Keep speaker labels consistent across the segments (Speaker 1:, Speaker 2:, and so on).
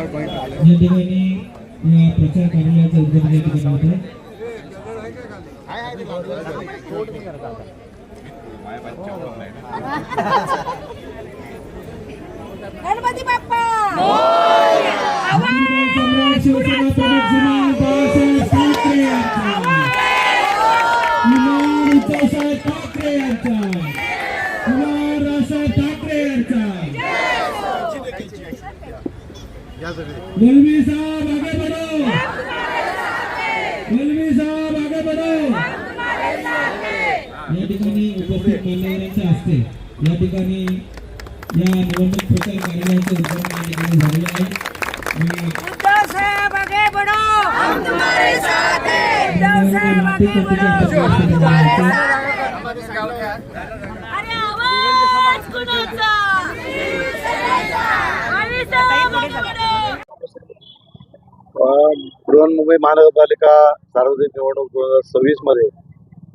Speaker 1: या ठिकाणी या प्रचार कार्यालयाचं उद्घाटन या ठिकाणी होतं.
Speaker 2: गणपती बाप्पा!
Speaker 1: मौलवी साहब आगे बढ़ो मौलवी साहब आगे बढ़ो या ठिकाणी उपस्थित मान्यवरांच्या हस्ते या ठिकाणी या निवडणूक प्रचार कार्यालयाचं उद्घाटन या ठिकाणी झालेलं आहे. मी
Speaker 2: उद्धव साहेब आगे बढ़ो. हम तुम्हारे साथ हैं. उद्धव साहेब आगे बढ़ो. हम तुम्हारे साथ अरे आवाज कुणाचा? आणि साहेब आगे बढ़ो
Speaker 3: बृहन्मुंबई महानगरपालिका सार्वजनिक निवडणूक दोन हजार सव्वीसमध्ये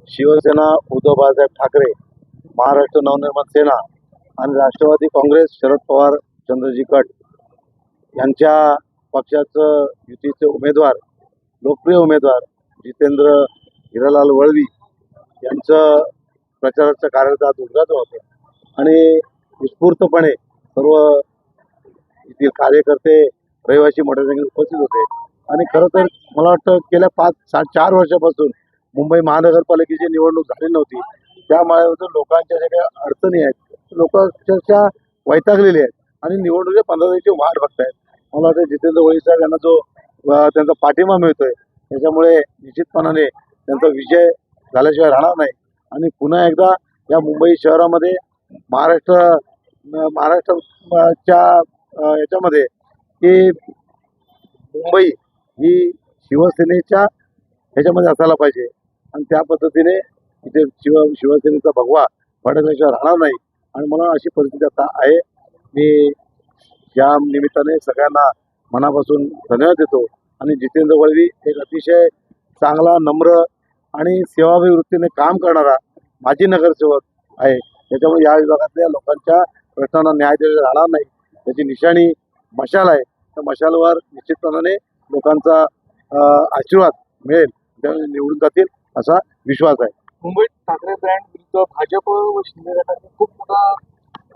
Speaker 3: शिवसेना उद्धव बाळासाहेब ठाकरे महाराष्ट्र नवनिर्माण सेना आणि राष्ट्रवादी काँग्रेस शरद पवार चंद्रजी कट यांच्या पक्षाचं युतीचे उमेदवार लोकप्रिय उमेदवार जितेंद्र हिरालाल वळवी यांचं प्रचाराचं कार्याचं आज उद्घाटन होतं. आणि उत्स्फूर्तपणे सर्व येथील कार्यकर्ते रहिवासी मोटरसायकल उपस्थित होते. आणि खरं तर मला वाटतं गेल्या पाच सात चार वर्षापासून मुंबई महानगरपालिकेची निवडणूक झाली नव्हती. त्यामुळे लोकांच्या ज्या काही अडचणी आहेत. लोक अक्षरशः वैतागलेले आहेत. आणि निवडणुकीच्या पंधरा दिवसाची वाट बघतायत. मला वाटतं जितेंद्र वळी साहेब यांना जो त्यांचा पाठिंबा मिळतोय त्याच्यामुळे निश्चितपणाने त्यांचा विजय झाल्याशिवाय राहणार नाही. आणि पुन्हा एकदा या मुंबई शहरामध्ये महाराष्ट्र महाराष्ट्रच्या महाराष्ट्राच्या याच्यामध्ये की मुंबई ही शिवसेनेच्या ह्याच्यामध्ये असायला पाहिजे. आणि त्या पद्धतीने इथे शिव शिवसेनेचा भगवा फडकल्याशिवाय राहणार नाही. आणि मला अशी परिस्थिती आता आहे. मी या निमित्ताने सगळ्यांना मनापासून धन्यवाद देतो. आणि जितेंद्र वळवी एक अतिशय चांगला नम्र आणि सेवाभावी वृत्तीने काम करणारा माजी नगरसेवक आहे. त्याच्यामुळे या विभागातल्या लोकांच्या प्रश्नांना न्याय दिलेला राहणार नाही. त्याची निशाणी मशाल आहे त्या मशालवर निश्चितपणाने लोकांचा आशीर्वाद मिळेल. त्यामुळे निवडून जातील असा विश्वास आहे.
Speaker 4: मुंबईत ठाकरे ब्रँड विरुद्ध भाजप व शिंदे गटाचा खूप मोठा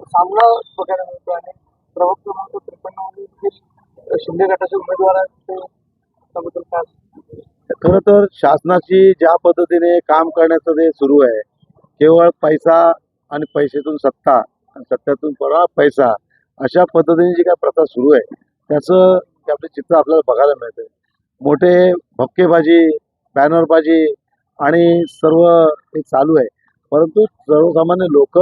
Speaker 4: सामना बघायला मिळतो आणि प्रभाग क्रमांक त्रेपन्नमध्ये शिंदे गटाचे उमेदवार
Speaker 3: खरं तर शासनाची ज्या पद्धतीने काम करण्याचं ते सुरू आहे केवळ पैसा आणि पैशातून सत्ता आणि सत्तेतून परत पैसा अशा पद्धतीने जी काय प्रथा सुरू आहे त्याचं ते आपले चित्र आपल्याला बघायला मिळते मोठे भपकेबाजी बॅनरबाजी आणि सर्व हे चालू आहे. परंतु सर्वसामान्य लोक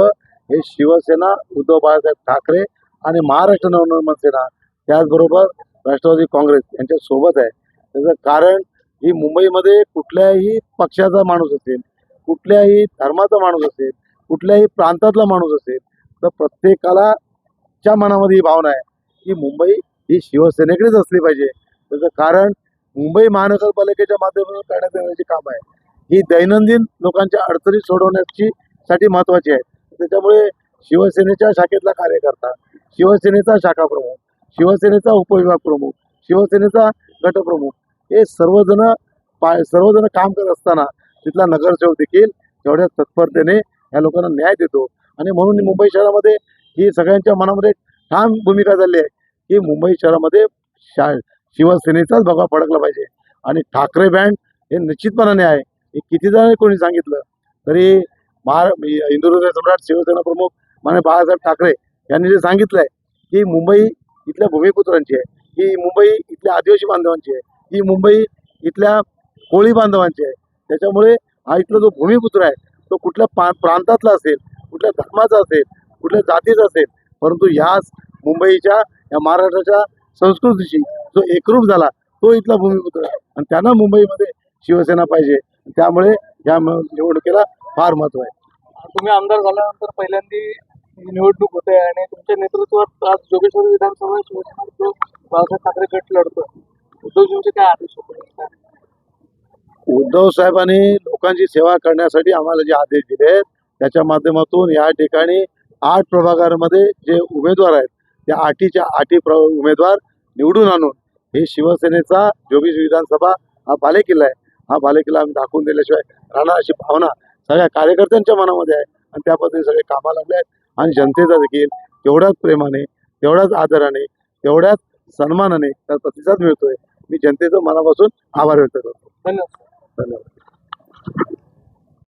Speaker 3: हे शिवसेना उद्धव बाळासाहेब ठाकरे आणि महाराष्ट्र नवनिर्माण सेना त्याचबरोबर राष्ट्रवादी काँग्रेस यांच्या सोबत आहे. त्याचं कारण ही मुंबईमध्ये कुठल्याही पक्षाचा माणूस असेल कुठल्याही धर्माचा माणूस असेल कुठल्याही प्रांतातला माणूस असेल तर प्रत्येकाला च्या मनामध्ये ही भावना आहे की मुंबई ही शिवसेनेकडेच असली पाहिजे. त्याचं कारण मुंबई महानगरपालिकेच्या माध्यमातून करण्यात येण्याचे काम आहे. ही दैनंदिन लोकांच्या अडचणी सोडवण्याची साठी महत्त्वाची आहे. त्याच्यामुळे शिवसेनेच्या शाखेतला कार्यकर्ता शिवसेनेचा शाखा प्रमुख शिवसेनेचा उपविभाग प्रमुख शिवसेनेचा गटप्रमुख हे सर्वजण पा सर्वजण काम करत असताना तिथला नगरसेवक देखील तेवढ्या तत्परतेने या लोकांना न्याय देतो. आणि म्हणून मुंबई शहरामध्ये ही सगळ्यांच्या मनामध्ये ठाम भूमिका झाली आहे की मुंबई शहरामध्ये शा शिवसेनेचाच भगवा फडकला पाहिजे. आणि ठाकरे बँड हे निश्चितपणाने आहे. हे किती जण कोणी सांगितलं? तरी महारा हिंदुहृदय म्हणजे सम्राट शिवसेना प्रमुख माने बाळासाहेब ठाकरे यांनी जे सांगितलं आहे की मुंबई इथल्या भूमिपुत्रांची आहे ही मुंबई इथल्या आदिवासी बांधवांची आहे ही मुंबई इथल्या कोळी बांधवांची आहे. त्याच्यामुळे हा इथला जो भूमिपुत्र आहे तो कुठल्या पा प्रांतातला असेल कुठल्या धर्माचा असेल कुठल्या जातीचा असेल परंतु ह्याच मुंबईच्या या महाराष्ट्राच्या संस्कृतीशी जो एकरूप झाला तो इथला भूमिपुत्र. आहे आणि त्यांना मुंबईमध्ये शिवसेना पाहिजे. त्यामुळे या निवडणुकीला फार महत्त्व आहे.
Speaker 4: तुम्ही आमदार झाल्यानंतर पहिल्यांदी निवडणूक होते आणि तुमच्या नेतृत्वात आज जोगेश्वरी विधानसभा शिवसेना उद्धव बाळासाहेब ठाकरे गट लढतो उद्धवजींचे काय आदेश होते?
Speaker 3: उद्धव साहेबांनी लोकांची सेवा करण्यासाठी आम्हाला जे आदेश दिले त्याच्या माध्यमातून या ठिकाणी आठ प्रभागांमध्ये जे उमेदवार आहेत त्या आठीच्या आठी प्र उमेदवार निवडून आणून हे शिवसेनेचा जोगीश विधानसभा हा बालेकिल्ला आहे. हा बालेकिल्ला आम्ही दाखवून दिल्याशिवाय राहणार अशी भावना सगळ्या कार्यकर्त्यांच्या मनामध्ये आहे. आणि त्या पद्धतीने सगळे कामाला लागले आहेत. आणि जनतेचा देखील तेवढ्याच प्रेमाने तेवढ्याच आदराने तेवढ्याच सन्मानाने त्याला प्रतिसाद मिळतोय. मी जनतेचं मनापासून आभार व्यक्त करतो.
Speaker 4: धन्यवाद.
Speaker 3: धन्यवाद.